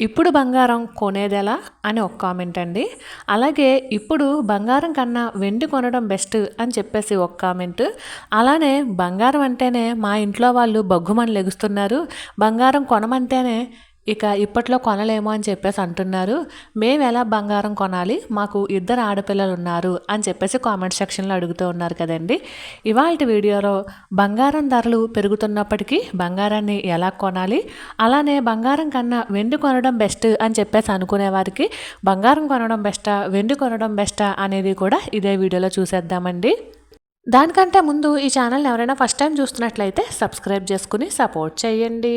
ఇప్పుడు బంగారం కొనేదెలా అని ఒక కామెంట్ అండి. అలాగే ఇప్పుడు బంగారం కన్నా వెండి కొనడం బెస్ట్ అని చెప్పేసి ఒక కామెంట్ అలానే బంగారం అంటేనే మా ఇంట్లో వాళ్ళు బగ్గుమని లెగుస్తున్నారు. బంగారం కొనమంటేనే ఇక ఇప్పట్లో కొనలేము అని చెప్పేసి అంటున్నారు. మేము ఎలా బంగారం కొనాలి? మాకు ఇద్దరు ఆడపిల్లలు ఉన్నారు అని చెప్పేసి కామెంట్ సెక్షన్లో అడుగుతూ ఉన్నారు కదండి. ఇవాళ వీడియోలో బంగారం ధరలు పెరుగుతున్నప్పటికీ బంగారాన్ని ఎలా కొనాలి? అలానే బంగారం కన్నా వెండి కొనడం బెస్ట్ అని చెప్పేసి అనుకునే వారికి బంగారం కొనడం బెస్టా వెండి కొనడం బెస్టా అనేది కూడా ఇదే వీడియోలో చూసేద్దామండి. దానికంటే ముందు ఈ ఛానల్ని ఎవరైనా ఫస్ట్ టైం చూస్తున్నట్లయితే సబ్స్క్రైబ్ చేసుకుని సపోర్ట్ చేయండి.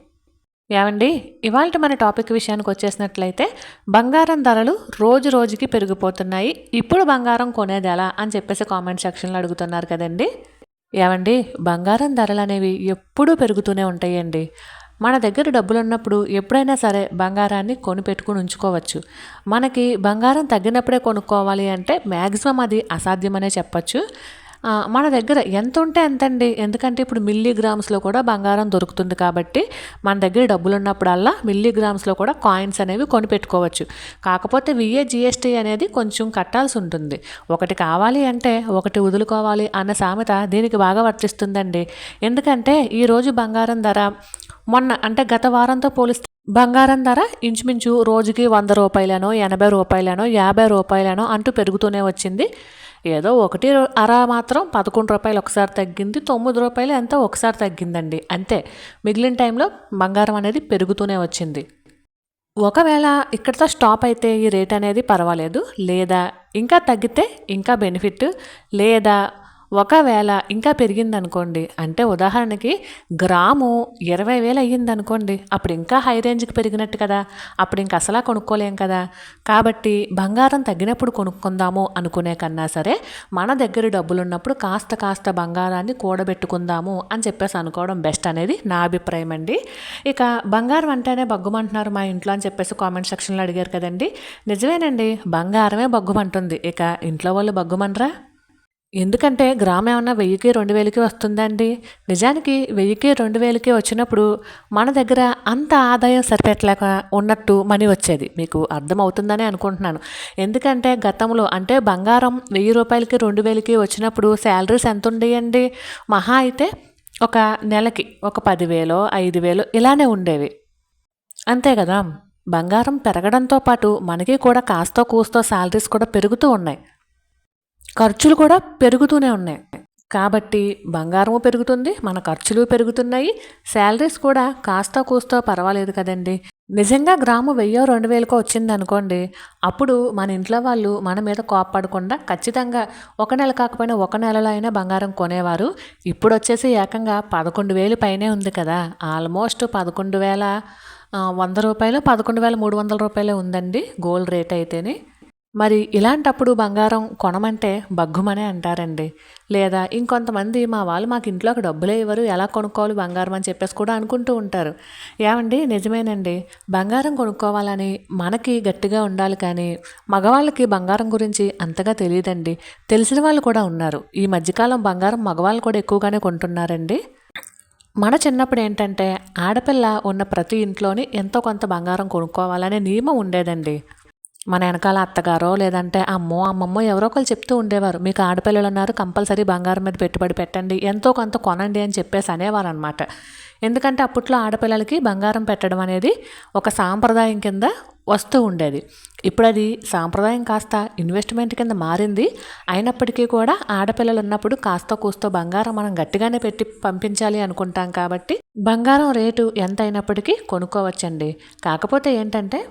ఏమండి? ఇవాళ మన టాపిక్ విషయానికి వచ్చేసినట్లయితే బంగారం ధరలు రోజు రోజుకి పెరిగిపోతున్నాయి. ఇప్పుడు బంగారం కొనేది ఎలా అని చెప్పేసి కామెంట్ సెక్షన్లో అడుగుతున్నారు కదండి. ఏమండి? బంగారం ధరలు అనేవి ఎప్పుడూ పెరుగుతూనే ఉంటాయండి. మన దగ్గర డబ్బులు ఉన్నప్పుడు ఎప్పుడైనా సరే బంగారాన్ని కొని పెట్టుకుని ఉంచుకోవచ్చు. మనకి బంగారం తగ్గినప్పుడే కొనుక్కోవాలి అంటే మ్యాక్సిమం అది అసాధ్యమనే చెప్పచ్చు. మన దగ్గర ఎంత ఉంటే ఎంతండి? ఎందుకంటే ఇప్పుడు మిల్లీగ్రామ్స్లో కూడా బంగారం దొరుకుతుంది కాబట్టి మన దగ్గర డబ్బులు ఉన్నప్పుడల్లా మిల్లీగ్రామ్స్లో కూడా కాయిన్స్ అనేవి కొనిపెట్టుకోవచ్చు కాకపోతే విఏ జిఎస్టీ అనేది కొంచెం కట్టాల్సి ఉంటుంది. ఒకటి కావాలి అంటే ఒకటి వదులుకోవాలి అన్న సామెత దీనికి బాగా వర్తిస్తుందండి. ఎందుకంటే ఈరోజు బంగారం ధర మొన్న అంటే గత వారంతో పోలిస్తే బంగారం ధర ఇంచుమించు రోజుకి వంద రూపాయలనో ఎనభై రూపాయలనో యాభై రూపాయలనో అంటూ పెరుగుతూనే వచ్చింది. ఏదో ఒకటి అర మాత్రం పదకొండు రూపాయలు ఒకసారి తగ్గింది తొమ్మిది రూపాయలు ఎంత ఒకసారి తగ్గిందండి. అంతే మిగిలిన టైంలో బంగారం అనేది పెరుగుతూనే వచ్చింది. ఒకవేళ ఇక్కడితో స్టాప్ అయితే ఈ రేట్ అనేది పర్వాలేదు లేదా ఇంకా తగ్గితే ఇంకా బెనిఫిట్ లేదా ఒకవేళ ఇంకా పెరిగిందనుకోండి అంటే ఉదాహరణకి గ్రాము ఇరవై వేలు అయ్యిందనుకోండి అప్పుడు ఇంకా హై రేంజ్కి పెరిగినట్టు కదా అప్పుడు ఇంక అసలా కొనుక్కోలేం కదా. కాబట్టి బంగారం తగ్గినప్పుడు కొనుక్కుందాము అనుకునే కన్నా సరే మన దగ్గర డబ్బులున్నప్పుడు కాస్త కాస్త బంగారాన్ని కూడబెట్టుకుందాము అని చెప్పేసి అనుకోవడం బెస్ట్ అనేది నా అభిప్రాయం అండి. ఇక బంగారం అంటేనే బగ్గుమంటున్నారు మా ఇంట్లో అని చెప్పేసి కామెంట్ సెక్షన్లో అడిగారు కదండి. నిజమేనండి బంగారమే బగ్గుమంటుంది ఇక ఇంట్లో వాళ్ళు బగ్గుమంటరా ఎందుకంటే గ్రామం ఏమన్నా వెయ్యికి రెండు వేలకి వస్తుందండి. నిజానికి వెయ్యికి రెండు వేలకి వచ్చినప్పుడు మన దగ్గర అంత ఆదాయం సరిపెట్టలేక ఉన్నట్టు మనీ వచ్చేది. మీకు అర్థమవుతుందని అనుకుంటున్నాను. ఎందుకంటే గతంలో అంటే బంగారం వెయ్యి రూపాయలకి రెండు వేలకి వచ్చినప్పుడు శాలరీస్ ఎంత ఉండేయండి? మహా అయితే ఒక నెలకి ఒక పదివేలో ఐదు వేలు ఇలానే ఉండేవి. అంతే కదా? బంగారం పెరగడంతో పాటు మనకి కూడా కాస్తో కూస్తో శాలరీస్ కూడా పెరుగుతూ ఉన్నాయి. ఖర్చులు కూడా పెరుగుతూనే ఉన్నాయి. కాబట్టి బంగారము పెరుగుతుంది మన ఖర్చులు పెరుగుతున్నాయి శాలరీస్ కూడా కాస్త కూస్తో పర్వాలేదు కదండి. నిజంగా గ్రాము వెయ్యో రెండు వేలకో వచ్చింది అనుకోండి అప్పుడు మన ఇంట్లో వాళ్ళు మన మీద కోప్పడకుండా ఖచ్చితంగా ఒక నెల కాకపోయినా ఒక నెలలో అయినా బంగారం కొనేవారు. ఇప్పుడు వచ్చేసి ఏకంగా పదకొండు వేలు పైనే ఉంది కదా. ఆల్మోస్ట్ పదకొండు వేల వంద రూపాయలు పదకొండు వేల మూడు వందల రూపాయలే ఉందండి గోల్డ్ రేట్ అయితేనే. మరి ఇలాంటప్పుడు బంగారం కొనమంటే బగ్గుమనే అంటారండి. లేదా ఇంకొంతమంది మా వాళ్ళు మాకు ఇంట్లోకి డబ్బులే ఇవ్వరు ఎలా కొనుక్కోవాలి బంగారం అని చెప్పేసి కూడా అనుకుంటూ ఉంటారు. ఏమండి? నిజమేనండి. బంగారం కొనుక్కోవాలని మనకి గట్టిగా ఉండాలి కానీ మగవాళ్ళకి బంగారం గురించి అంతగా తెలియదండి. తెలిసిన వాళ్ళు కూడా ఉన్నారు. ఈ మధ్యకాలం బంగారం మగవాళ్ళు కూడా ఎక్కువగానే కొంటున్నారండి. మన చిన్నప్పుడు ఏంటంటే ఆడపిల్ల ఉన్న ప్రతి ఇంట్లోని ఎంతో కొంత బంగారం కొనుక్కోవాలనే నియమం ఉండేదండి. మన వెనకాల అత్తగారో లేదంటే అమ్మో అమ్మమ్మో ఎవరో ఒకరు చెప్తూ ఉండేవారు. మీకు ఆడపిల్లలు ఉన్నారు కంపల్సరీ బంగారం మీద పెట్టుబడి పెట్టండి ఎంతో కొంత కొనండి అని చెప్పేసి అనేవారు అనమాట ఎందుకంటే అప్పట్లో ఆడపిల్లలకి బంగారం పెట్టడం అనేది ఒక సాంప్రదాయం కింద వస్తూ ఉండేది. ఇప్పుడు అది సాంప్రదాయం కాస్త ఇన్వెస్ట్మెంట్ కింద మారింది. అయినప్పటికీ కూడా ఆడపిల్లలు ఉన్నప్పుడు కాస్త కూస్తో బంగారం మనం గట్టిగానే పెట్టి పంపించాలి అనుకుంటాం కాబట్టి బంగారం రేటు ఎంత అయినప్పటికీ కొనుక్కోవచ్చండి. కాకపోతే ఏంటంటే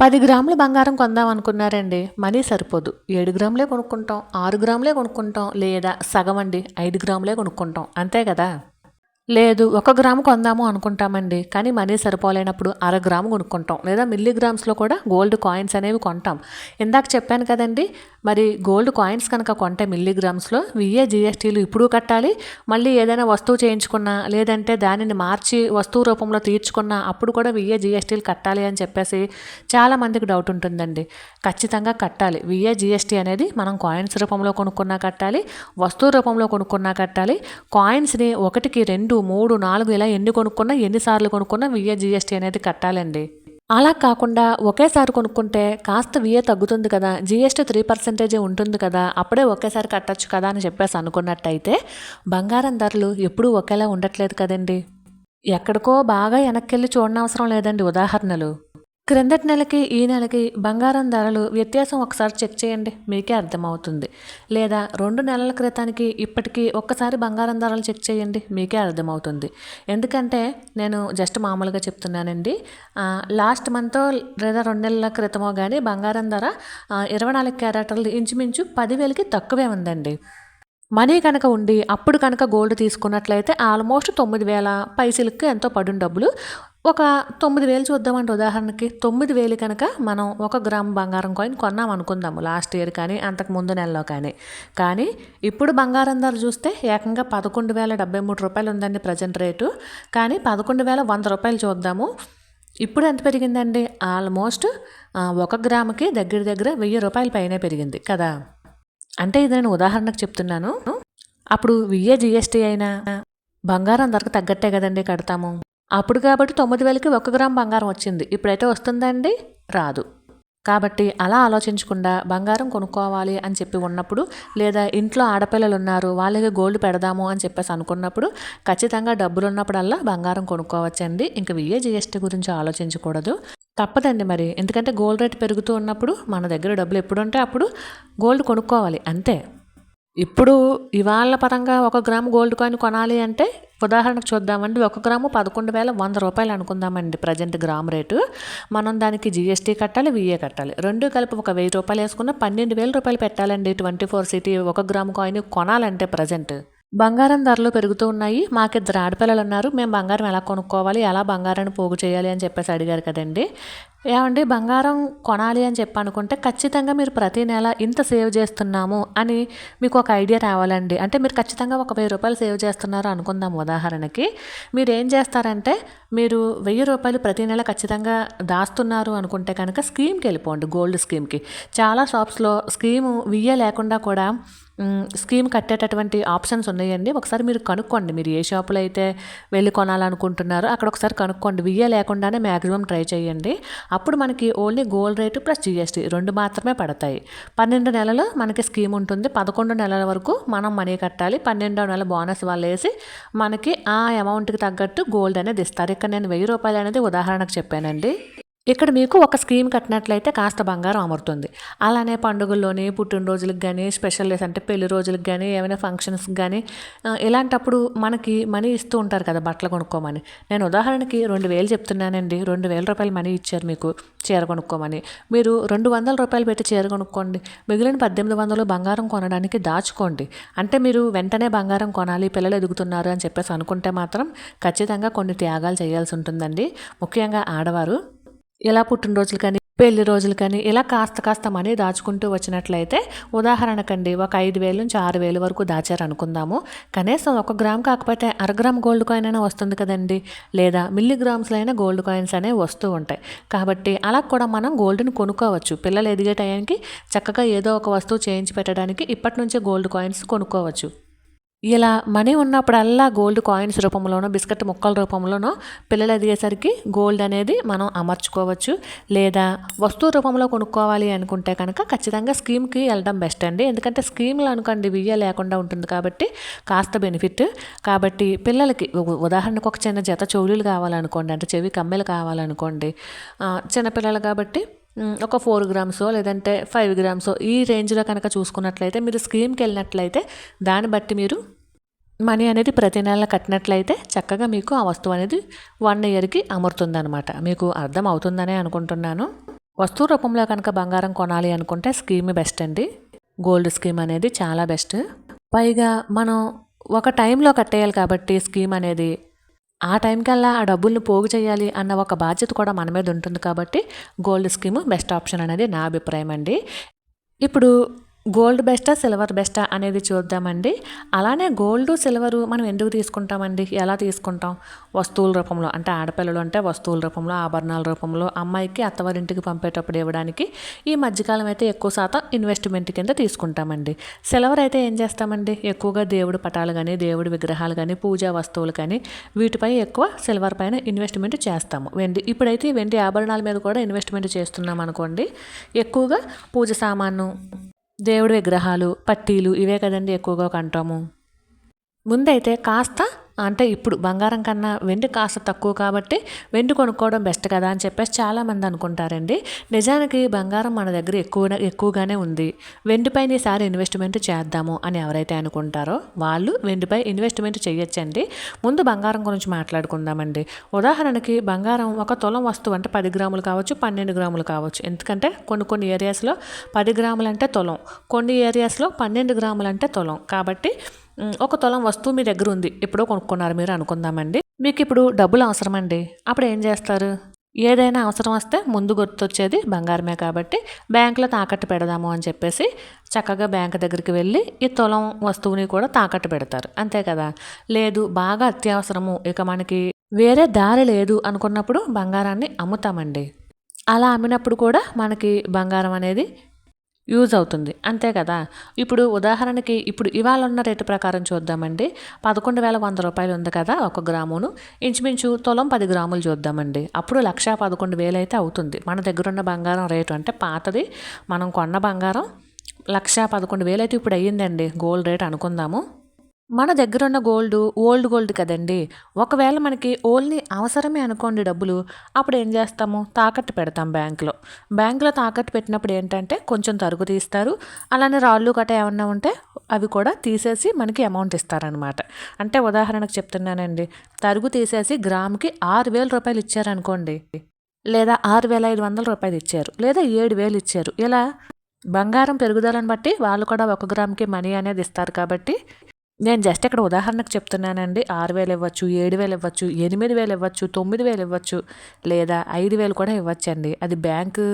పది గ్రాముల బంగారం కొందాం అనుకున్నారండి. మనీ సరిపోదు. ఏడు గ్రాములే కొనుక్కుంటాం ఆరు గ్రాములే కొనుక్కుంటాం లేదా సగం అండి ఐదు గ్రాములే కొనుక్కుంటాం. అంతే కదా? లేదు ఒక గ్రాము కొందాము అనుకుంటామండి. కానీ మనీ సరిపోలేనప్పుడు అర గ్రాము కొనుక్కుంటాం. లేదా మిల్లీగ్రామ్స్లో కూడా గోల్డ్ కాయిన్స్ అనేవి కొంటాం. ఇందాక చెప్పాను కదండి మరి గోల్డ్ కాయిన్స్ కనుక కొంటే మిల్లీగ్రామ్స్లో విఏ జిఎస్టీలు ఇప్పుడు కట్టాలి. మళ్ళీ ఏదైనా వస్తువు చేయించుకున్నా లేదంటే దానిని మార్చి వస్తువు రూపంలో తీర్చుకున్నా అప్పుడు కూడా విఏ జిఎస్టీలు కట్టాలి అని చెప్పేసి చాలామందికి డౌట్ ఉంటుందండి. ఖచ్చితంగా కట్టాలి. విఏ జిఎస్టీ అనేది మనం కాయిన్స్ రూపంలో కొనుక్కున్నా కట్టాలి వస్తువు రూపంలో కొనుక్కున్నా కట్టాలి. కాయిన్స్ని ఒకటికి రెండు మూడు నాలుగు ఇలా ఎన్ని కొనుక్కున్నా ఎన్నిసార్లు కొనుక్కున్నా విఏ జిఎస్టీ అనేది కట్టాలండి. అలా కాకుండా ఒకేసారి కొనుక్కుంటే కాస్త విఏ తగ్గుతుంది కదా జిఎస్టీ త్రీ పర్సెంటేజే ఉంటుంది కదా అప్పుడే ఒకేసారి కట్టచ్చు కదా అని చెప్పేసి అనుకున్నట్టయితే బంగారం ధరలు ఎప్పుడూ ఒకేలా ఉండట్లేదు కదండి. ఎక్కడికో బాగా వెనక్కి చూడనవసరం లేదండి ఉదాహరణలు. క్రిందటి నెలకి ఈ నెలకి బంగారం ధరలు వ్యత్యాసం ఒకసారి చెక్ చేయండి మీకే అర్థమవుతుంది. లేదా రెండు నెలల క్రితానికి ఇప్పటికీ ఒక్కసారి బంగారం ధరలు చెక్ చేయండి మీకే అర్థమవుతుంది. ఎందుకంటే నేను జస్ట్ మామూలుగా చెప్తున్నానండి. లాస్ట్ మంత్ లేదా రెండు నెలల క్రితమో కానీ బంగారం ధర ఇరవై నాలుగు క్యారెటర్లు ఇంచుమించు పదివేలకి తక్కువే ఉందండి. మనీ కనుక ఉండి అప్పుడు కనుక గోల్డ్ తీసుకున్నట్లయితే ఆల్మోస్ట్ తొమ్మిది వేల పైసలకు ఎంతో పడిన డబ్బులు. ఒక తొమ్మిది వేలు చూద్దామంటే ఉదాహరణకి. తొమ్మిది వేలు కనుక మనం ఒక గ్రామ్ బంగారం కాయిన్ కొన్నాం అనుకుందాము లాస్ట్ ఇయర్ కానీ అంతకు ముందు నెలలో కానీ. కానీ ఇప్పుడు బంగారం ధర చూస్తే ఏకంగా పదకొండు వేల డెబ్బై మూడు రూపాయలు ఉందండి ప్రజెంట్ రేటు. కానీ పదకొండు వేల వంద రూపాయలు చూద్దాము. ఇప్పుడు ఎంత పెరిగిందండి? ఆల్మోస్ట్ ఒక గ్రాముకి దగ్గర దగ్గర వెయ్యి రూపాయల పైనే పెరిగింది కదా. అంటే ఇది నేను ఉదాహరణకు చెప్తున్నాను. అప్పుడు విఏ జిఎస్టీ అయినా బంగారం ధరకు తగ్గట్టే కదండి కడతాము. అప్పుడు కాబట్టి తొమ్మిది వేలకి ఒక గ్రామ్ బంగారం వచ్చింది. ఇప్పుడైతే వస్తుందండి? రాదు. కాబట్టి అలా ఆలోచించకుండా బంగారం కొనుక్కోవాలి అని చెప్పి ఉన్నప్పుడు లేదా ఇంట్లో ఆడపిల్లలు ఉన్నారు వాళ్ళకి గోల్డ్ పెడదాము అని చెప్పేసి అనుకున్నప్పుడు ఖచ్చితంగా డబ్బులు ఉన్నప్పుడల్లా బంగారం కొనుక్కోవచ్చండి. ఇంకా విఏ జిఎస్టీ గురించి ఆలోచించకూడదు. తప్పదండి మరి. ఎందుకంటే గోల్డ్ రేట్ పెరుగుతూ ఉన్నప్పుడు మన దగ్గర డబ్బులు ఎప్పుడు ఉంటే అప్పుడు గోల్డ్ కొనుక్కోవాలి. అంతే. ఇప్పుడు ఇవాళ పరంగా ఒక గ్రాము గోల్డ్ కాయిన్ కొనాలి అంటే ఉదాహరణకు చూద్దామండి ఒక గ్రాము పదకొండు వేల వంద రూపాయలు అనుకుందామండి ప్రజెంట్ గ్రామ్ రేటు. మనం దానికి జిఎస్టీ కట్టాలి విఏ కట్టాలి. రెండు కలిపి ఒక వెయ్యి రూపాయలు వేసుకున్న పన్నెండు వేల రూపాయలు పెట్టాలండి. ట్వంటీ ఫోర్ సిటీ ఒక గ్రాము కాయిన్ కొనాలంటే ప్రజెంట్. బంగారం ధరలు పెరుగుతూ ఉన్నాయి. మాకిద్దరు ఆడపిల్లలు ఉన్నారు మేము బంగారం ఎలా కొనుక్కోవాలి? ఎలా బంగారాన్ని పోగు చేయాలి? అని చెప్పేసి అడిగారు కదండి. ఏమండి? బంగారం కొనాలి అని చెప్పి అనుకుంటే ఖచ్చితంగా మీరు ప్రతి నెల ఇంత సేవ్ చేస్తున్నాము అని మీకు ఒక ఐడియా రావాలండి. అంటే మీరు ఖచ్చితంగా ఒక వెయ్యి రూపాయలు సేవ్ చేస్తున్నారు అనుకుందాం ఉదాహరణకి. మీరు ఏం చేస్తారంటే మీరు వెయ్యి రూపాయలు ప్రతి నెల ఖచ్చితంగా దాస్తున్నారు అనుకుంటే కనుక స్కీమ్కి వెళ్ళిపోండి. గోల్డ్ స్కీమ్కి. చాలా షాప్స్లో స్కీము వియ్య లేకుండా కూడా స్కీమ్ కట్టేటటువంటి ఆప్షన్స్ ఉన్నాయండి. ఒకసారి మీరు కనుక్కోండి. మీరు ఏ షాపులో అయితే వెళ్ళి కొనాలనుకుంటున్నారో అక్కడ ఒకసారి కనుక్కోండి. వియ్య లేకుండానే మ్యాక్సిమం ట్రై చేయండి. అప్పుడు మనకి only gold rate plus GST రెండు మాత్రమే పడతాయి. పన్నెండు నెలలు మనకి స్కీమ్ ఉంటుంది. పదకొండు నెలల వరకు మనం మనీ కట్టాలి. పన్నెండో నెల బోనస్ వాళ్ళు వేసి మనకి ఆ అమౌంట్కి తగ్గట్టు గోల్డ్ అనేది ఇస్తారు. ఇక్కడ నేను వెయ్యి రూపాయలు అనేది ఉదాహరణకు చెప్పానండి. ఇక్కడ మీకు ఒక స్కీమ్ కట్టినట్లయితే కాస్త బంగారం అమరుతుంది. అలానే పండుగల్లోని పుట్టినరోజులకు కానీ స్పెషల్ డేస్ అంటే పెళ్ళి రోజులకు కానీ ఏమైనా ఫంక్షన్స్కి కానీ ఇలాంటప్పుడు మనకి మనీ ఇస్తూ ఉంటారు కదా బట్టలు కొనుక్కోమని. నేను ఉదాహరణకి రెండు వేలు చెప్తున్నానండి. రెండు వేల రూపాయలు మనీ ఇచ్చారు మీకు చీర కొనుక్కోమని. మీరు రెండు వందల రూపాయలు పెట్టి చీర కొనుక్కోండి. మిగిలిన పద్దెనిమిది వందలు బంగారం కొనడానికి దాచుకోండి. అంటే మీరు వెంటనే బంగారం కొనాలి పిల్లలు ఎదుగుతున్నారు అని చెప్పేసి అనుకుంటే మాత్రం ఖచ్చితంగా కొన్ని త్యాగాలు చేయాల్సి ఉంటుందండి. ముఖ్యంగా ఆడవారు ఇలా పుట్టినరోజులు కానీ పెళ్ళి రోజులు కానీ ఇలా కాస్త కాస్త మనీ దాచుకుంటూ వచ్చినట్లయితే ఉదాహరణకండి ఒక ఐదు వేలు నుంచి ఆరు వేలు వరకు దాచారు అనుకుందాము కనీసం ఒక గ్రామ్ కాకపోతే అర గ్రామ్ గోల్డ్ కాయిన్ అయినా వస్తుంది కదండి. లేదా మిల్లీ గ్రామ్స్లో అయినా గోల్డ్ కాయిన్స్ అనేవి వస్తూ ఉంటాయి. కాబట్టి అలా కూడా మనం గోల్డ్ని కొనుక్కోవచ్చు. పిల్లలు ఎదిగే టయానికి చక్కగా ఏదో ఒక వస్తువు చేయించి పెట్టడానికి ఇప్పటి నుంచే గోల్డ్ కాయిన్స్ కొనుక్కోవచ్చు. ఇలా మనీ ఉన్నప్పుడల్లా గోల్డ్ కాయిన్స్ రూపంలోనో బిస్కెట్ ముక్కల రూపంలోనో పిల్లలు ఎదిగేసరికి గోల్డ్ అనేది మనం అమర్చుకోవచ్చు లేదా వస్తువు రూపంలో కొనుక్కోవాలి అనుకుంటే కనుక ఖచ్చితంగా స్కీమ్కి వెళ్ళడం బెస్ట్ అండి. ఎందుకంటే స్కీమ్లు అనుకోండి వియ్య లేకుండా ఉంటుంది కాబట్టి కాస్త బెనిఫిట్. కాబట్టి పిల్లలకి ఉదాహరణకు ఒక చిన్న జత చెవులు కావాలనుకోండి అంటే చెవి కమ్మెలు కావాలనుకోండి చిన్నపిల్లలు కాబట్టి ఒక ఫోర్ గ్రామ్సో లేదంటే ఫైవ్ గ్రామ్సో ఈ రేంజ్లో కనుక చూసుకున్నట్లయితే మీరు స్కీమ్కి వెళ్ళినట్లయితే దాన్ని బట్టి మీరు మనీ అనేది ప్రతి నెల కట్టినట్లయితే చక్కగా మీకు ఆ వస్తువు అనేది వన్ ఇయర్కి అమరుతుందనమాట మీకు అర్థం అవుతుందనే అనుకుంటున్నాను. వస్తువు రూపంలో కనుక బంగారం కొనాలి అనుకుంటే స్కీమ్ బెస్ట్ అండి. గోల్డ్ స్కీమ్ అనేది చాలా బెస్ట్. పైగా మనం ఒక టైంలో కట్టేయాలి కాబట్టి స్కీమ్ అనేది ఆ టైం కల్లా ఆ డబ్బుల్ని పోగు చేయాలి అన్న ఒక బాధ్యత కూడా మన మీద ఉంటుంది కాబట్టి గోల్డ్ స్కీమ్ బెస్ట్ ఆప్షన్ అనేది నా అభిప్రాయం అండి. ఇప్పుడు గోల్డ్ బెస్టా సిల్వర్ బెస్టా అనేది చూద్దామండి. అలానే గోల్డ్ సిల్వరు మనం ఎందుకు తీసుకుంటామండి? ఎలా తీసుకుంటాం? వస్తువుల రూపంలో అంటే ఆడపిల్లలు అంటే వస్తువుల రూపంలో ఆభరణాల రూపంలో అమ్మాయికి అత్తవారింటికి పంపేటప్పుడు ఇవ్వడానికి ఈ మధ్యకాలం అయితే ఎక్కువ శాతం ఇన్వెస్ట్మెంట్ కింద తీసుకుంటామండి. సిల్వర్ అయితే ఏం చేస్తామండి? ఎక్కువగా దేవుడి పటాలు కానీ దేవుడి విగ్రహాలు కానీ పూజా వస్తువులు కానీ వీటిపై ఎక్కువ సిల్వర్ పైన ఇన్వెస్ట్మెంట్ చేస్తాము. వెండి ఇప్పుడైతే వెండి ఆభరణాల మీద కూడా ఇన్వెస్ట్మెంట్ చేస్తున్నాం అనుకోండి ఎక్కువగా పూజ సామాను దేవుడి విగ్రహాలు పట్టీలు ఇవే కదండి ఎక్కువగా కొంటాము. ముందైతే కాస్త అంటే ఇప్పుడు బంగారం కన్నా వెండి కాస్త తక్కువ కాబట్టి వెండి కొనుక్కోవడం బెస్ట్ కదా అని చెప్పేసి చాలామంది అనుకుంటారండి. నిజానికి బంగారం మన దగ్గర ఎక్కువ ఎక్కువగానే ఉంది. వెండిపైన ఈసారి ఇన్వెస్ట్మెంట్ చేద్దాము అని ఎవరైతే అనుకుంటారో వాళ్ళు వెండిపై ఇన్వెస్ట్మెంట్ చేయొచ్చండి. ముందు బంగారం గురించి మాట్లాడుకుందామండి. ఉదాహరణకి బంగారం ఒక తులం వస్తువు అంటే పది గ్రాములు కావచ్చు పన్నెండు గ్రాములు కావచ్చు. ఎందుకంటే కొన్ని కొన్ని ఏరియాస్లో పది గ్రాములు అంటే తులం కొన్ని ఏరియాస్లో పన్నెండు గ్రాములు అంటే తులం. కాబట్టి ఒక తులం వస్తువు మీ దగ్గర ఉంది. ఎప్పుడో కొనుక్కున్నారు మీరు అనుకుందామండి. మీకు ఇప్పుడు డబ్బులు అవసరమండి. అప్పుడు ఏం చేస్తారు? ఏదైనా అవసరం వస్తే ముందు గుర్తొచ్చేది బంగారమే కాబట్టి బ్యాంకులో తాకట్టు పెడదాము అని చెప్పేసి చక్కగా బ్యాంక్ దగ్గరికి వెళ్ళి ఈ తులం వస్తువుని కూడా తాకట్టు పెడతారు. అంతే కదా? లేదు బాగా అత్యవసరము. ఇక మనకి వేరే దారి లేదు అనుకున్నప్పుడు బంగారాన్ని అమ్ముతామండి. అలా అమ్మినప్పుడు కూడా మనకి బంగారం అనేది యూజ్ అవుతుంది. అంతే కదా? ఇప్పుడు ఉదాహరణకి ఇప్పుడు ఇవాళ ఉన్న రేటు ప్రకారం చూద్దామండి. పదకొండు వేల వంద రూపాయలు ఉంది కదా ఒక గ్రామును. ఇంచుమించు తులం పది గ్రాములు చూద్దామండి. అప్పుడు లక్ష పదకొండు వేలు అయితే అవుతుంది. మన దగ్గర ఉన్న బంగారం రేటు అంటే పాతది. మనం కొన్న బంగారం లక్ష పదకొండు వేలు అయితే ఇప్పుడు అయ్యిందండి. గోల్డ్ రేట్ అనుకుందాము. మన దగ్గర ఉన్న గోల్డ్ ఓల్డ్ గోల్డ్ కదండి. ఒకవేళ మనకి ఓన్లీ అవసరమే అనుకోండి డబ్బులు అప్పుడు ఏం చేస్తాము? తాకట్టు పెడతాం బ్యాంకులో. బ్యాంకులో తాకట్టు పెట్టినప్పుడు ఏంటంటే కొంచెం తరుగు తీస్తారు. అలానే రాళ్ళు గట్ట ఏమన్నా ఉంటే అవి కూడా తీసేసి మనకి అమౌంట్ ఇస్తారనమాట. అంటే ఉదాహరణకు చెప్తున్నానండి. తరుగు తీసేసి గ్రాముకి ఆరు వేల రూపాయలు ఇచ్చారనుకోండి లేదా ఆరు వేల ఐదు వందల రూపాయలు ఇచ్చారు లేదా ఏడు వేలు ఇచ్చారు. ఇలా బంగారం పెరుగుదలను బట్టి వాళ్ళు కూడా ఒక గ్రామ్కి మనీ అనేది ఇస్తారు కాబట్టి నేను జస్ట్ ఇక్కడ ఉదాహరణకు చెప్తున్నానండి. ఆరు వేలు ఇవ్వచ్చు ఏడు వేలు ఇవ్వచ్చు ఎనిమిది వేలు ఇవ్వచ్చు తొమ్మిది వేలు ఇవ్వచ్చు లేదా ఐదు వేలు కూడా ఇవ్వచ్చండి. అది బ్యాంకు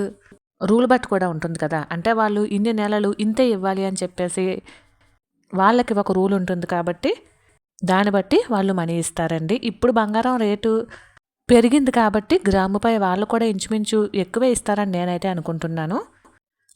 రూల్ బట్టి కూడా ఉంటుంది కదా. అంటే వాళ్ళు ఇన్ని నెలలు ఇంతే ఇవ్వాలి అని చెప్పేసి వాళ్ళకి ఒక రూల్ ఉంటుంది కాబట్టి దాన్ని బట్టి వాళ్ళు మనీ ఇస్తారండి. ఇప్పుడు బంగారం రేటు పెరిగింది కాబట్టి గ్రాముపై వాళ్ళు కూడా ఇంచుమించు ఎక్కువే ఇస్తారని నేనైతే అనుకుంటున్నాను.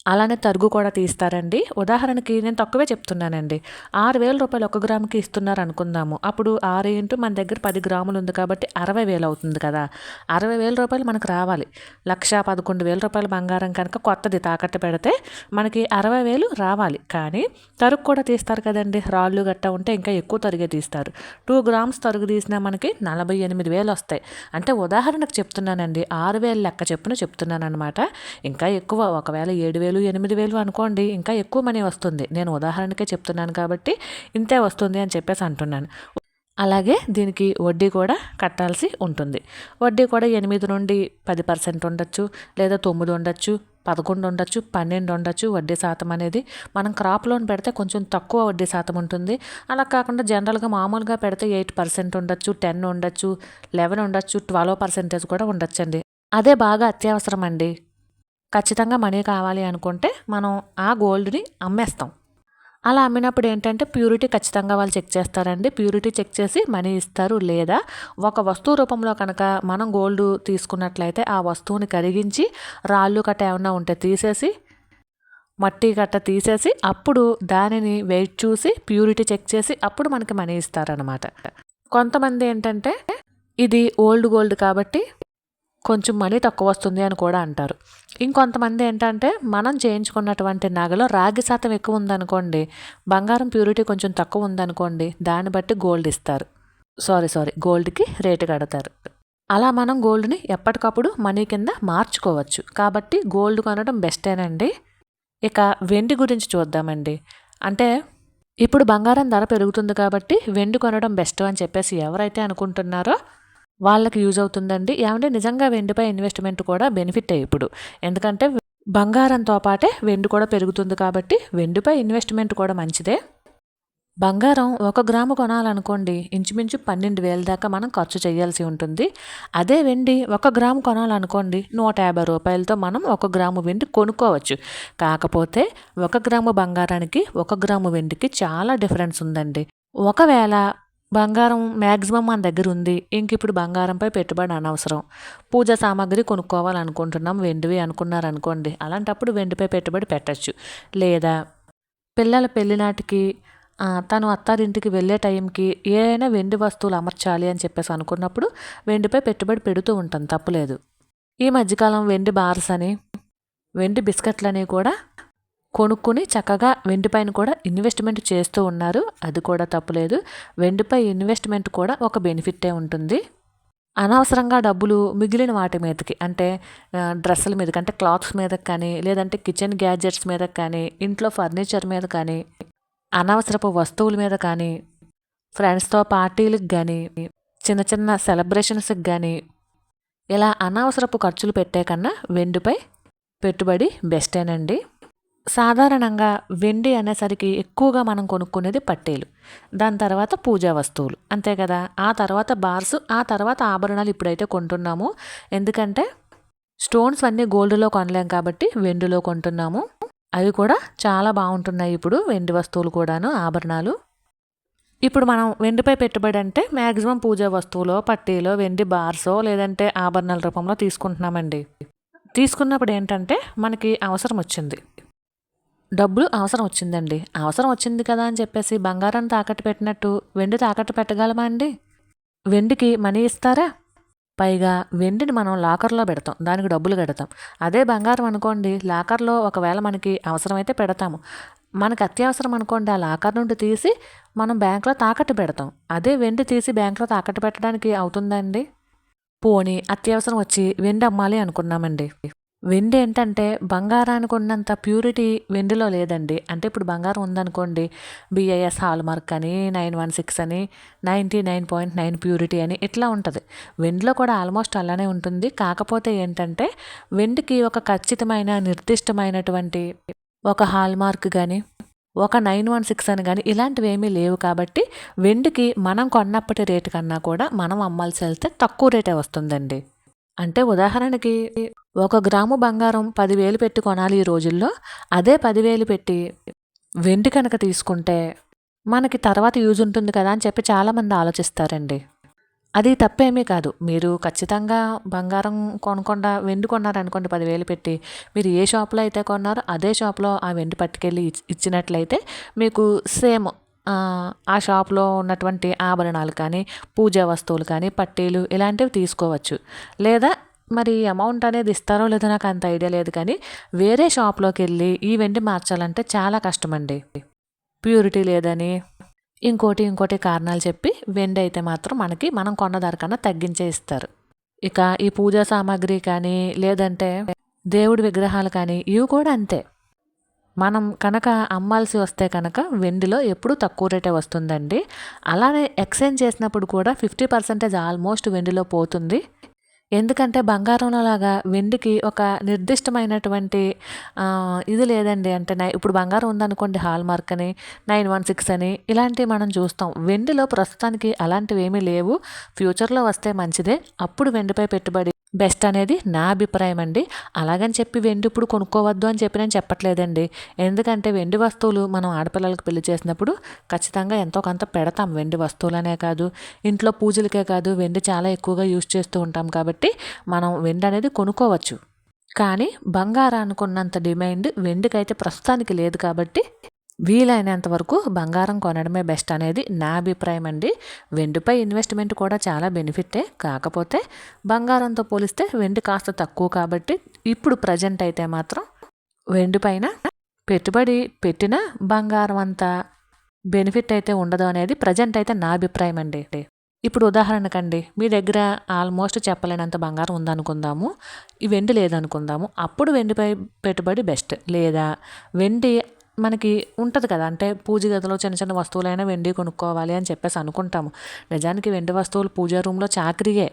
అలానే తరుగు కూడా తీస్తారండి. ఉదాహరణకి నేను తక్కువే చెప్తున్నానండి. ఆరు వేల రూపాయలు ఒక గ్రాముకి ఇస్తున్నారు అనుకుందాము అప్పుడు ఆరు ఇంటూ మన దగ్గర పది గ్రాములు ఉంది కాబట్టి అరవై వేలు అవుతుంది కదా. అరవై వేల రూపాయలు మనకు రావాలి. లక్ష పదకొండు వేల రూపాయల బంగారం కనుక కొత్తది తాకట్టు పెడితే మనకి అరవై వేలు రావాలి. కానీ తరుగు కూడా తీస్తారు కదండి. రాళ్ళు గట్ట ఉంటే ఇంకా ఎక్కువ తరుగే తీస్తారు. టూ గ్రామ్స్ తరుగు తీసినా మనకి నలభై ఎనిమిది వేలు వస్తాయి. అంటే ఉదాహరణకు చెప్తున్నానండి. ఆరు వేలు లెక్క చెప్పున చెప్తున్నాను అనమాట ఇంకా ఎక్కువ. ఒకవేళ ఏడు వేలు వేలు ఎనిమిది వేలు అనుకోండి ఇంకా ఎక్కువ మనీ వస్తుంది. నేను ఉదాహరణకే చెప్తున్నాను కాబట్టి ఇంతే వస్తుంది అని చెప్పేసి అంటున్నాను. అలాగే దీనికి వడ్డీ కూడా కట్టాల్సి ఉంటుంది. వడ్డీ కూడా ఎనిమిది నుండి పది పర్సెంట్ ఉండొచ్చు లేదా తొమ్మిది ఉండొచ్చు పదకొండు ఉండొచ్చు పన్నెండు ఉండొచ్చు వడ్డీ శాతం అనేది. మనం క్రాప్ లోన్ పెడితే కొంచెం తక్కువ వడ్డీ శాతం ఉంటుంది. అలా కాకుండా జనరల్గా మామూలుగా పెడితే ఎయిట్ పర్సెంట్ ఉండొచ్చు టెన్ ఉండొచ్చు లెవెన్ ఉండొచ్చు ట్వెల్వ్ పర్సెంటేజ్ కూడా ఉండొచ్చండి. అదే బాగా అత్యవసరం అండి ఖచ్చితంగా మనీ కావాలి అనుకుంటే మనం ఆ గోల్డ్ని అమ్మేస్తాం. అలా అమ్మినప్పుడు ఏంటంటే ప్యూరిటీ ఖచ్చితంగా వాళ్ళు చెక్ చేస్తారండి. ప్యూరిటీ చెక్ చేసి మనీ ఇస్తారు లేదా ఒక వస్తువు రూపంలో కనుక మనం గోల్డ్ తీసుకున్నట్లయితే ఆ వస్తువుని కరిగించి రాళ్ళు కట్ట ఏమన్నా ఉంటే తీసేసి మట్టి గట్ట తీసేసి అప్పుడు దానిని వెయిట్ చూసి ప్యూరిటీ చెక్ చేసి అప్పుడు మనకి మనీ ఇస్తారనమాట కొంతమంది ఏంటంటే ఇది ఓల్డ్ గోల్డ్ కాబట్టి కొంచెం మనీ తక్కువ వస్తుంది అని కూడా అంటారు. ఇంకొంతమంది ఏంటంటే మనం చేయించుకున్నటువంటి నగలో రాగి శాతం ఎక్కువ ఉందనుకోండి బంగారం ప్యూరిటీ కొంచెం తక్కువ ఉందనుకోండి దాన్ని బట్టి గోల్డ్ ఇస్తారు. సారీ సారీ గోల్డ్కి రేటు కడతారు. అలా మనం గోల్డ్ని ఎప్పటికప్పుడు మనీ కింద మార్చుకోవచ్చు. కాబట్టి గోల్డ్ కొనడం బెస్టేనండి. ఇక వెండి గురించి చూద్దామండి. అంటే ఇప్పుడు బంగారం ధర పెరుగుతుంది కాబట్టి వెండి కొనడం బెస్ట్ అని చెప్పేసి ఎవరైతే అనుకుంటున్నారో వాళ్ళకి యూజ్ అవుతుందండి. ఏమంటే నిజంగా వెండిపై ఇన్వెస్ట్మెంట్ కూడా బెనిఫిట్ ఇప్పుడు. ఎందుకంటే బంగారంతో పాటే వెండి కూడా పెరుగుతుంది కాబట్టి వెండిపై ఇన్వెస్ట్మెంట్ కూడా మంచిదే. బంగారం ఒక గ్రాము కొనాలనుకోండి ఇంచుమించు పన్నెండు వేల దాకా మనం ఖర్చు చేయాల్సి ఉంటుంది. అదే వెండి ఒక గ్రాము కొనాలనుకోండి నూట యాభై రూపాయలతో మనం ఒక గ్రాము వెండి కొనుక్కోవచ్చు. కాకపోతే ఒక గ్రాము బంగారానికి ఒక గ్రాము వెండికి చాలా డిఫరెన్స్ ఉందండి. ఒకవేళ బంగారం మ్యాక్సిమం మన దగ్గర ఉంది. ఇంక ఇప్పుడు బంగారంపై పెట్టుబడి అనవసరం. పూజ సామాగ్రి కొనుక్కోవాలనుకుంటున్నాం. వెండివి అనుకున్నారనుకోండి. అలాంటప్పుడు వెండిపై పెట్టుబడి పెట్టచ్చు. లేదా పిల్లల పెళ్ళినాటికి తను అత్తారింటికి వెళ్ళే టైంకి ఏదైనా వెండి వస్తువులు అమర్చాలి అని చెప్పేసి అనుకున్నప్పుడు వెండిపై పెట్టుబడి పెడుతూ ఉంటాను తప్పులేదు. ఈ మధ్యకాలం వెండి బార్స్ అని వెండి బిస్కెట్లని కూడా కొనుక్కుని చక్కగా వెండిపైన కూడా ఇన్వెస్ట్మెంట్ చేస్తూ ఉన్నారు. అది కూడా తప్పులేదు. వెండిపై ఇన్వెస్ట్మెంట్ కూడా ఒక బెనిఫిట్టే ఉంటుంది. అనవసరంగా డబ్బులు మిగిలిన వాటి మీదకి అంటే డ్రెస్సుల మీదకి అంటే క్లాత్స్ మీద కానీ లేదంటే కిచెన్ గ్యాడ్జెట్స్ మీద కానీ ఇంట్లో ఫర్నిచర్ మీద కానీ అనవసరపు వస్తువుల మీద కానీ ఫ్రెండ్స్తో పార్టీలకు కానీ చిన్న చిన్న సెలబ్రేషన్స్కి కానీ ఇలా అనవసరపు ఖర్చులు పెట్టే కన్నా వెండిపై పెట్టుబడి బెస్టేనండి సాధారణంగా వెండి అనేసరికి ఎక్కువగా మనం కొనుక్కునేది పట్టేలు. దాని తర్వాత పూజా వస్తువులు. అంతే కదా? ఆ తర్వాత బార్స్ ఆ తర్వాత ఆభరణాలు ఇప్పుడైతే కొంటున్నాము. ఎందుకంటే స్టోన్స్ అన్నీ గోల్డ్లో కొనలేం కాబట్టి వెండిలో కొంటున్నాము. అవి కూడా చాలా బాగుంటున్నాయి ఇప్పుడు వెండి వస్తువులు కూడాను ఆభరణాలు. ఇప్పుడు మనం వెండిపై పెట్టుబడి అంటే మ్యాక్సిమం పూజా వస్తువులో పట్టీలో వెండి బార్సో లేదంటే ఆభరణాల రూపంలో తీసుకుంటున్నామండి. తీసుకున్నప్పుడు ఏంటంటే మనకి అవసరం వచ్చింది. డబ్బులు అవసరం వచ్చిందండి. అవసరం వచ్చింది కదా అని చెప్పేసి బంగారాన్ని తాకట్టు పెట్టినట్టు వెండి తాకట్టు పెట్టగలమా అండి? వెండికి మనీ ఇస్తారా? పైగా వెండిని మనం లాకర్లో పెడతాం. దానికి డబ్బులు కడతాం. అదే బంగారం అనుకోండి లాకర్లో ఒకవేళ మనకి అవసరమైతే పెడతాము. మనకు అత్యవసరం అనుకోండి ఆ లాకర్ నుండి తీసి మనం బ్యాంకులో తాకట్టు పెడతాం. అదే వెండి తీసి బ్యాంకులో తాకట్టు పెట్టడానికి అవుతుందండి పోనీ అత్యవసరం వచ్చి వెండి అమ్మాలి అనుకున్నామండి. వెండి ఏంటంటే బంగారానికి ఉన్నంత ప్యూరిటీ వెండిలో లేదండి. అంటే ఇప్పుడు బంగారం ఉందనుకోండి బిఐఎస్ హాల్మార్క్ అని నైన్ వన్ సిక్స్ అని ninety nine point nine purity అని ఇట్లా ఉంటుంది. వెండిలో కూడా ఆల్మోస్ట్ అలానే ఉంటుంది. కాకపోతే ఏంటంటే వెండికి ఒక ఖచ్చితమైన నిర్దిష్టమైనటువంటి ఒక హాల్మార్క్ కానీ ఒక నైన్ వన్ సిక్స్ అని కానీ ఇలాంటివి ఏమీ లేవు కాబట్టి వెండికి మనం కొన్నప్పటి రేటు కన్నా కూడా మనం అమ్మాల్సి వెళ్తే తక్కువ రేటే వస్తుందండి. అంటే ఉదాహరణకి ఒక గ్రాము బంగారం పదివేలు పెట్టి కొనాలి ఈ రోజుల్లో. అదే పదివేలు పెట్టి వెండి కనుక తీసుకుంటే మనకి తర్వాత యూజ్ ఉంటుంది కదా అని చెప్పి చాలామంది ఆలోచిస్తారండి. అది తప్పేమీ కాదు. మీరు ఖచ్చితంగా బంగారం కొనకుండా వెండి కొన్నారనుకోండి పదివేలు పెట్టి మీరు ఏ షాప్లో అయితే కొన్నారో అదే షాప్లో ఆ వెండి పట్టుకెళ్ళి ఇచ్చినట్లయితే మీకు సేమ్ ఆ షాప్లో ఉన్నటువంటి ఆభరణాలు కానీ పూజా వస్తువులు కానీ పట్టీలు ఇలాంటివి తీసుకోవచ్చు. లేదా మరి అమౌంట్ అనేది ఇస్తారో లేదో నాకు అంత ఐడియా లేదు కానీ వేరే షాప్లోకి వెళ్ళి ఈ వెండి మార్చాలంటే చాలా కష్టమండి. ప్యూరిటీ లేదని ఇంకోటి ఇంకోటి కారణాలు చెప్పి వెండి అయితే మాత్రం మనకి మనం కొన్న తగ్గించే ఇస్తారు. ఇక ఈ పూజా సామాగ్రి కానీ లేదంటే దేవుడి విగ్రహాలు కానీ ఇవి కూడా అంతే. మనం కనుక అమ్మాల్సి వస్తే కనుక వెండిలో ఎప్పుడు తక్కువ రేటే వస్తుందండి. అలానే ఎక్స్చేంజ్ చేసినప్పుడు కూడా ఫిఫ్టీ పర్సెంటేజ్ ఆల్మోస్ట్ వెండిలో పోతుంది. ఎందుకంటే బంగారంలో లాగా వెండికి ఒక నిర్దిష్టమైనటువంటి ఇది లేదండి అంటే నై ఇప్పుడు బంగారం ఉందనుకోండి హాల్ మార్క్ అని నైన్ వన్ సిక్స్ అని ఇలాంటివి మనం చూస్తాం. వెండిలో ప్రస్తుతానికి అలాంటివి ఏమీ లేవు. ఫ్యూచర్లో వస్తే మంచిదే. అప్పుడు వెండిపై పెట్టుబడి బెస్ట్ అనేది నా అభిప్రాయం అండి. అలాగని చెప్పి వెండి ఇప్పుడు కొనుక్కోవద్దు అని చెప్పి నేను చెప్పట్లేదండి. ఎందుకంటే వెండి వస్తువులు మనం ఆడపిల్లలకు పెళ్ళి చేసినప్పుడు ఖచ్చితంగా ఎంతో కొంత పెడతాం వెండి వస్తువులనే కాదు. ఇంట్లో పూజలకే కాదు వెండి చాలా ఎక్కువగా యూజ్ చేస్తూ ఉంటాం కాబట్టి మనం వెండి అనేది కొనుక్కోవచ్చు. కానీ బంగారం అనుకున్నంత డిమాండ్ వెండికైతే ప్రస్తుతానికి లేదు కాబట్టి వీలైనంత వరకు బంగారం కొనడమే బెస్ట్ అనేది నా అభిప్రాయం అండి. వెండిపై ఇన్వెస్ట్మెంట్ కూడా చాలా బెనిఫిటే. కాకపోతే బంగారంతో పోలిస్తే వెండి కాస్త తక్కువ కాబట్టి ఇప్పుడు ప్రజెంట్ అయితే మాత్రం వెండి పైన పెట్టుబడి పెట్టిన బంగారం అంత బెనిఫిట్ అయితే ఉండదు అనేది ప్రజెంట్ అయితే నా అభిప్రాయం అండి. ఇప్పుడు ఉదాహరణకండి మీ దగ్గర ఆల్మోస్ట్ చెప్పలేనంత బంగారం ఉందనుకుందాము ఈ వెండి లేదనుకుందాము. అప్పుడు వెండిపై పెట్టుబడి బెస్ట్. లేదా వెండి మనకి ఉంటుంది కదా. అంటే పూజ గదిలో చిన్న చిన్న వస్తువులైనా వెండి కొనుక్కోవాలి అని చెప్పేసి అనుకుంటాము. నిజానికి వెండి వస్తువులు పూజా రూమ్లో చాకరియే.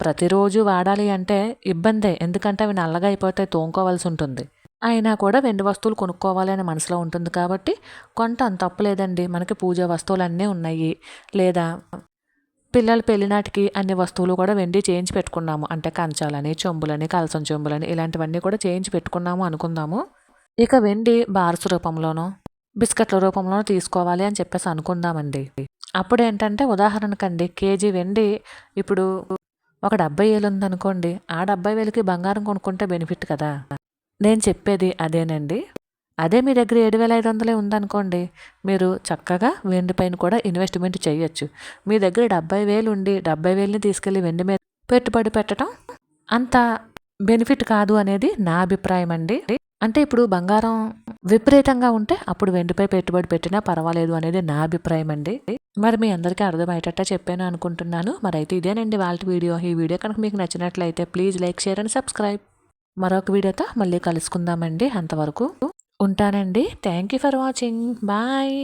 ప్రతిరోజు వాడాలి అంటే ఇబ్బందే. ఎందుకంటే అవి నల్లగా అయిపోతే తోముకోవాల్సి ఉంటుంది. అయినా కూడా వెండి వస్తువులు కొనుక్కోవాలి అని మనసులో ఉంటుంది కాబట్టి కొంటాం తప్పులేదండి మనకి పూజా వస్తువులు అన్నీ ఉన్నాయి. లేదా పిల్లల పెళ్ళినాటికి అన్ని వస్తువులు కూడా వెండి చేయించి పెట్టుకున్నాము. అంటే కంచాలని చెంబులని కలసం చెంబులని ఇలాంటివన్నీ కూడా చేయించి పెట్టుకున్నాము అనుకుందాము. ఇక వెండి బార్స్ రూపంలోనో బిస్కెట్ల రూపంలోనో తీసుకోవాలి అని చెప్పేసి అనుకుందామండి. అప్పుడు ఏంటంటే ఉదాహరణకండి కేజీ వెండి ఇప్పుడు ఒక డెబ్బై వేలు ఉందనుకోండి ఆ డెబ్బై వేలకి బంగారం కొనుక్కుంటే బెనిఫిట్ కదా. నేను చెప్పేది అదేనండి. అదే మీ దగ్గర ఏడు వేల ఐదు వందలే ఉందనుకోండి మీరు చక్కగా వెండి పైన కూడా ఇన్వెస్ట్మెంట్ చేయొచ్చు. మీ దగ్గర డెబ్బై వేలు ఉండి డెబ్బై వేలని తీసుకెళ్ళి వెండి మీద పెట్టుబడి పెట్టడం అంత బెనిఫిట్ కాదు అనేది నా అభిప్రాయం అండి అంటే ఇప్పుడు బంగారం విపరీతంగా ఉంటే అప్పుడు వెండిపై పెట్టుబడి పెట్టినా పర్వాలేదు అనేది నా అభిప్రాయం అండి. మరి మీ అందరికీ అర్థమయ్యేటట్టు చెప్పాను అనుకుంటున్నాను. మరి అయితే ఇదేనండి వాళ్ళ వీడియో. ఈ వీడియో కనుక మీకు నచ్చినట్లయితే please like share and subscribe. మరొక వీడియోతో మళ్ళీ కలుసుకుందామండి. అంతవరకు ఉంటానండి. Thank you for watching. Bye.